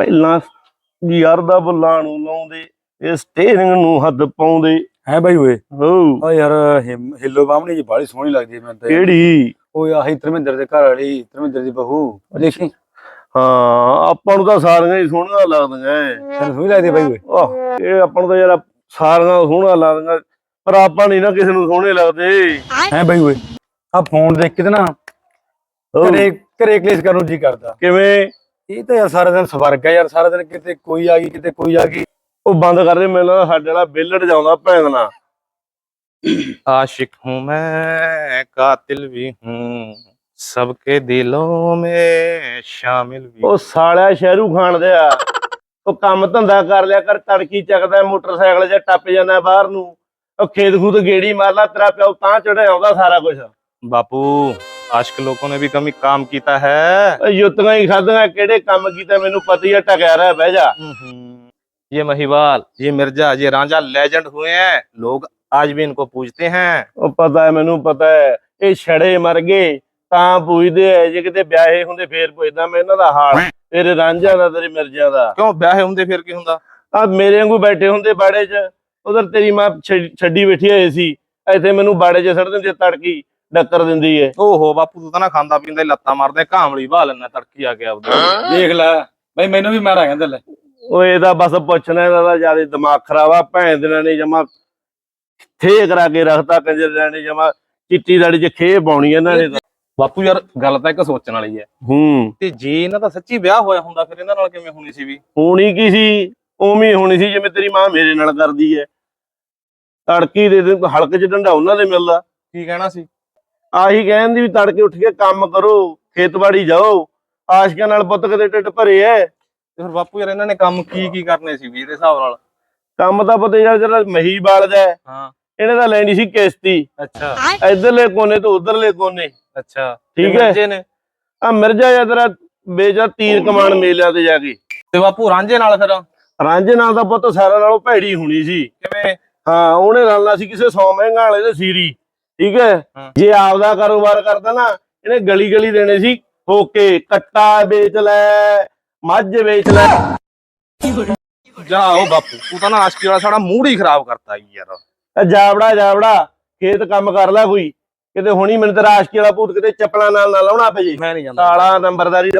ਪਹਿਲਾਂ ਯਾਰ ਦਾ ਬੁੱਲਾਂ ਨੂੰ ਲਾਉਂਦੇ ਇਹ ਸਟੇਰਿੰਗ ਨੂੰ ਹੱਦ ਪਾਉਂਦੇ। ਹੈ ਬਾਈ ਓਏ? ਹੋ ਓ ਯਾਰ ਹਿੱਲੋ ਬਾਹਮਣੀ ਜੀ ਬਾਹਲੀ ਸੋਹਣੀ ਲੱਗਦੀ ਮੈਨੂੰ ਤਾਂ। ਕਿਹੜੀ? ਓਏ ਆਹੀ ਧਰਮਿੰਦਰ ਦੇ ਘਰ ਵਾਲੀ ਧਰਮਿੰਦਰ ਦੀ ਬਹੂ। ਉਹ ਦੇਖੀ? ਹਾਂ ਆਪਾਂ ਨੂੰ ਤਾਂ ਸਾਰੀਆਂ ਹੀ ਸੋਹਣੀਆਂ ਲੱਗਦੀਆਂ। ਤੈਨੂੰ ਸੋਹਣੀ ਲੱਗਦੀ ਬਾਈ ਓਏ। ਆਹ ਇਹ ਆਪਾਂ ਨੂੰ ਤਾਂ ਯਾਰ ਸਾਰੀਆਂ ਸੋਹਣੀਆਂ ਲੱਗਦੀਆਂ ਪਰ ਆਪਾਂ ਨਹੀਂ ਨਾ ਕਿਸੇ ਨੂੰ ਸੋਹਣੇ ਲੱਗਦੇ। ਹੈ ਬਾਈ ਓਏ? ਆ ਫੋਨ ਦੇਖ ਕੇ ਤੇ ਨਾ ਘਰੇ ਕਲੇਸ਼ ਕਰਨ ਨੂੰ ਜੀ ਕਰਦਾ। ਕਿਵੇਂ? ਇਹ ਤਾਂ ਯਾਰ ਸਾਰਾ ਦਿਨ ਸਵਰਗ ਹੈ ਯਾਰ ਸਾਰਾ ਦਿਨ ਕਿਤੇ ਕੋਈ ਆ ਗਈ ਕਿਤੇ ਕੋਈ ਆ ਗਈ ਉਹ ਬੰਦ ਕਰ ਦੇ ਮੈਨੂੰ ਲੱਗਦਾ ਸਾਡੇ ਵਾਲਾ ਬਿੱਲੜ ਜਾਉਂਦਾ ਭੈਣ ਨਾਲ आशिक हूँ मैं कातिल भी हूँ सबके दिलों में शामिल भी ਉਹ ਸਾਲਿਆ ਸ਼ਹਿਰੂ ਖਾਨ ਦੇ ਆ ਉਹ ਕੰਮ ਧੰਦਾ ਕਰ ਲਿਆ ਕਰ ਤੜਕੀ ਚੱਕਦਾ ਮੋਟਰਸਾਈਕਲ 'ਚ ਟੱਪ ਜਾਂਦਾ ਬਾਹਰ ਨੂੰ ਉਹ ਖੇਤ ਖੂਤ ਗੇੜੀ ਮਾਰ ਲਾ ਤੇਰਾ ਪਿਓ ਤਾਂ ਚੜਿਆ ਆਉਂਦਾ ਸਾਰਾ ਕੁਝ बापू आशिक लोगों ने भी कभी काम किया है ਜੁੱਤੀਆਂ ਹੀ ਖਾਧੀਆਂ ਕਿਹੜੇ ਕੰਮ ਕੀਤੇ ਮੈਨੂੰ ਪਤਾ ਹੀ ਆ ਟਕਿਆ ਰਹਿ ਬਹਿ ਜਾ ये महिवाल ये मिर्जा ये रांझा लेजेंड हुए हैं लोग आज भी इनको पूजते हैं ਉਹ ਪਤਾ ਹੈ ਮੈਨੂੰ ਪਤਾ ਹੈ ਇਹ ਛੜੇ ਮਰ ਗਏ ਤਾਂ ਪੁੱਛਦੇ ਐ ਜੇ ਕਿਤੇ ਵਿਆਹੇ ਹੁੰਦੇ ਫੇਰ ਪੁੱਛਦਾ ਮੈਂ ਇਹਨਾਂ ਦਾ ਹਾਲ ਤੇਰੇ ਰਾਂਝਾ ਦਾ ਤੇਰੇ ਮਿਰਜ਼ਾ ਦਾ क्यों ब्याह होंगे फिर की हुंदा ਆ ਮੇਰੇ ਵਾਂਗੂ ਬੈਠੇ ਹੁੰਦੇ ਬਾੜੇ 'ਚ ਉਧਰ ਤੇਰੀ ਮਾਂ ਛ- ਛੱਡੀ ਬੈਠੀ ਹੋਈ ਸੀ ਇੱਥੇ ਮੈਨੂੰ ਬਾੜੇ 'ਚ ਸੜ ਦਿੰਦੀ ਆ ਤੜਕੀ ਡੱਕਰ ਦਿੰਦੀ ਏ। ਓਹੋ ਬਾਪੂ ਤੂੰ ਤਾਂ ਨਾ ਖਾਂਦਾ ਪੀਂਦਾ ਹੀ ਲੱਤਾਂ ਮਾਰਦੇ ਘਾਮਲੀ ਭਾ ਲੈਣਾ ਤੜਕੀ ਆ ਕੇ ਆਪਦੇ। ਦੇਖ ਲੈ ਬਈ ਮੈਨੂੰ ਵੀ ਮਾਰਾ ਕਹਿੰਦਾ ਲੈ। ਇਹਦਾ ਬਸ ਪੁੱਛਣਾ ਇਹਦਾ ਤਾਂ ਜ਼ਿਆਦਾ ਦਿਮਾਗ ਖਰਾਬ ਆ ਭੈਣ ਦੇ ਨੇ ਜਮਾ ਥੇ ਕਰਾ ਕੇ ਰੱਖਤਾ ਕੰਜਰ ਨੇ ਜਮਾ ਚਿੱਟੀ ਦਾੜੀ 'ਚ ਖੇ ਪਾਉਣੀ ਇਹਨਾਂ ਨੇ ਬਾਪੂ ਯਾਰ ਗੱਲ ਤਾਂ ਇੱਕ ਸੋਚਣ ਵਾਲੀ ਹੈ ਹੂੰ। ਤੇ ਜੇ ਇਹਨਾਂ ਦਾ ਸੱਚੀ ਵਿਆਹ ਹੋਇਆ ਹੁੰਦਾ ਫਿਰ ਇਹਨਾਂ ਨਾਲ ਕਿਵੇਂ ਹੋਣੀ ਸੀ ਵੀ? ਹੋਣੀ ਕੀ ਸੀ? ਉਵੇਂ ਹੋਣੀ ਸੀ ਜਿਵੇਂ ਤੇਰੀ ਮਾਂ ਮੇਰੇ ਨਾਲ ਕਰਦੀ ਹੈ ਤੜਕੀ ਦੇ ਹਲਕ 'ਚ ਡੰਡਾ ਉਹਨਾਂ ਦੇ ਮਿਲਦਾ। ਕੀ ਕਹਿਣਾ ਸੀ? ਆਹੀ ਕਹਿੰਦੀ ਵੀ ਤੜਕੇ ਉੱਠ ਕੇ ਕੰਮ ਕਰੋ ਖੇਤਬਾੜੀ ਜਾਓ ਆਸ਼ਕਾਂ ਨਾਲ ਪੁੱਤ ਕਦੇ ਢਿੱਡ ਭਰੇ ਐ। ਤੇ ਫਿਰ ਬਾਪੂ ਯਾਰ ਇਹਨਾਂ ਨੇ ਕੰਮ ਕੀ ਕੀ ਕਰਨੇ ਸੀ ਵੀ ਇਹਦੇ ਹਿਸਾਬ ਨਾਲ? ਕੰਮ ਤਾਂ ਪਤਾ ਯਾਰ ਜਿਹੜਾ ਮਹੀ ਬਾਲਦਾ ਹੈ, ਇਹਨੇ ਤਾਂ ਲੈਣੀ ਸੀ ਕਿਸ਼ਤੀ। ਅੱਛਾ। ਇਧਰਲੇ ਕੋਨੇ ਤੋਂ ਉਧਰਲੇ ਕੋਨੇ। ਅੱਛਾ। ਠੀਕ ਹੈ। ਆ ਮਿਰਜ਼ਾ ਜਾਂ ਤੇਰਾ ਬੇਜਾ ਤੀਰ ਕਮਾਨ ਮੇਲਿਆਂ ਤੇ ਜਾ ਕੇ। ਤੇ ਬਾਪੂ ਰਾਂਝੇ ਨਾਲ ਫਿਰ? ਰਾਂਝੇ ਨਾਲ ਦਾ ਪੁੱਤ ਸਾਰਾ ਨਾਲੋਂ ਭੈੜੀ ਹੋਣੀ ਸੀ। ਕਿਵੇਂ? ਹਾਂ ਉਹਨੇ ਰਲਣਾ ਸੀ ਕਿਸੇ ਸੌ ਮਹਿੰਗਾ ਵਾਲੇ ਦੇ ਸੀਰੀ। ਠੀਕ ਹੈ। ਜੇ ਆਪਦਾ ਕਾਰੋਬਾਰ ਕਰਦਾ ਨਾ ਇਹਨੇ ਗਲੀ ਗਲੀ ਦੇਣੇ ਸੀ। ਹੋਕੇ ਕੱਟਾ ਵੇਚ ਲੈ ਮੱਝ ਵੇਚ ਲੈ। ਜਾ ਉਹ ਬਾਪੂ ਤੂੰ ਤਾਂ ਨਾ ਆਸ਼ਕੀ ਵਾਲਾ ਸਾਡਾ ਮੂਡ ਹੀ ਖਰਾਬ ਕਰਤਾ ਯਾਰ। ਆ ਜਾਵੜਾ ਜਾਵੜਾ ਖੇਤ ਕੰਮ ਕਰ ਲੈ ਕੋਈ। ਕਿਤੇ ਹੁਣੀ ਮੈਨੂੰ ਤੇਰਾ ਆਸ਼ਕੀ ਵਾਲਾ ਭੂਤ ਕਿਤੇ ਚੱਪਲਾਂ ਨਾਲ ਨਾ ਲਾਉਣਾ ਪਏ। ਮੈਂ ਨਹੀਂ ਜਾਂਦਾ। ਸਾਲਾ ਨੰਬਰਦਾਰੀ